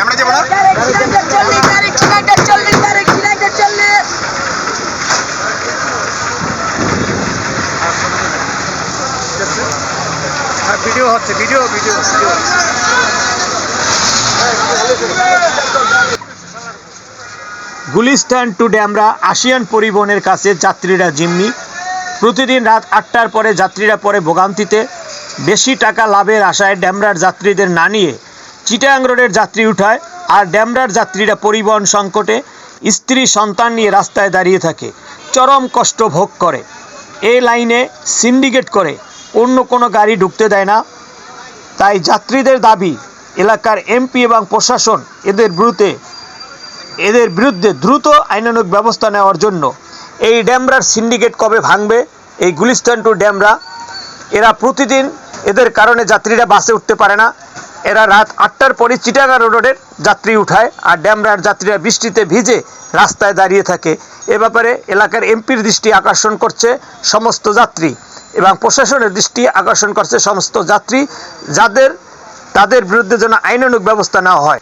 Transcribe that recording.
আমরা ভিডিও হচ্ছে video video Gulistan to Demra Ashian পরিবহনের কাছে যাত্রীরা জিম্মি। প্রতিদিন রাত আটটার পরে যাত্রীরা পরে ভোগান্তিতে। বেশি টাকা লাভের আশায় ড্যামরার যাত্রীদের না নিয়ে চিটাং রোডের যাত্রী উঠায় আর ড্যামরার যাত্রীরা পরিবহন সংকটে স্ত্রী সন্তান নিয়ে রাস্তায় দাঁড়িয়ে থাকে। চরম কষ্ট ভোগ করে। এই লাইনে সিন্ডিকেট করে। অন্য কোনো গাড়ি ঢুকতে দেয় না। তাই যাত্রীদের দাবি, এলাকার এমপি এবং প্রশাসন এদের বিরুদ্ধে এদের বিরুদ্ধে দ্রুত আইনানুক ব্যবস্থা নেওয়ার জন্য এই ড্যামরার সিন্ডিকেট কবে ভাঙবে, এই গুলিস্তান টু ড্যামরা, এরা প্রতিদিন এদের কারণে যাত্রীরা বাসে উঠতে পারে না। এরা রাত আটটার পরে চিটাগাং রোডের যাত্রী উঠায় আর ড্যামরার যাত্রীরা বৃষ্টিতে ভিজে রাস্তায় দাঁড়িয়ে থাকে। এ ব্যাপারে এলাকার এমপির দৃষ্টি আকর্ষণ করছে সমস্ত যাত্রী এবং প্রশাসনের দৃষ্টি আকর্ষণ করছে সমস্ত যাত্রী যাদের, তাদের বিরুদ্ধে যেন আইনানুগ ব্যবস্থা নেওয়া হয়।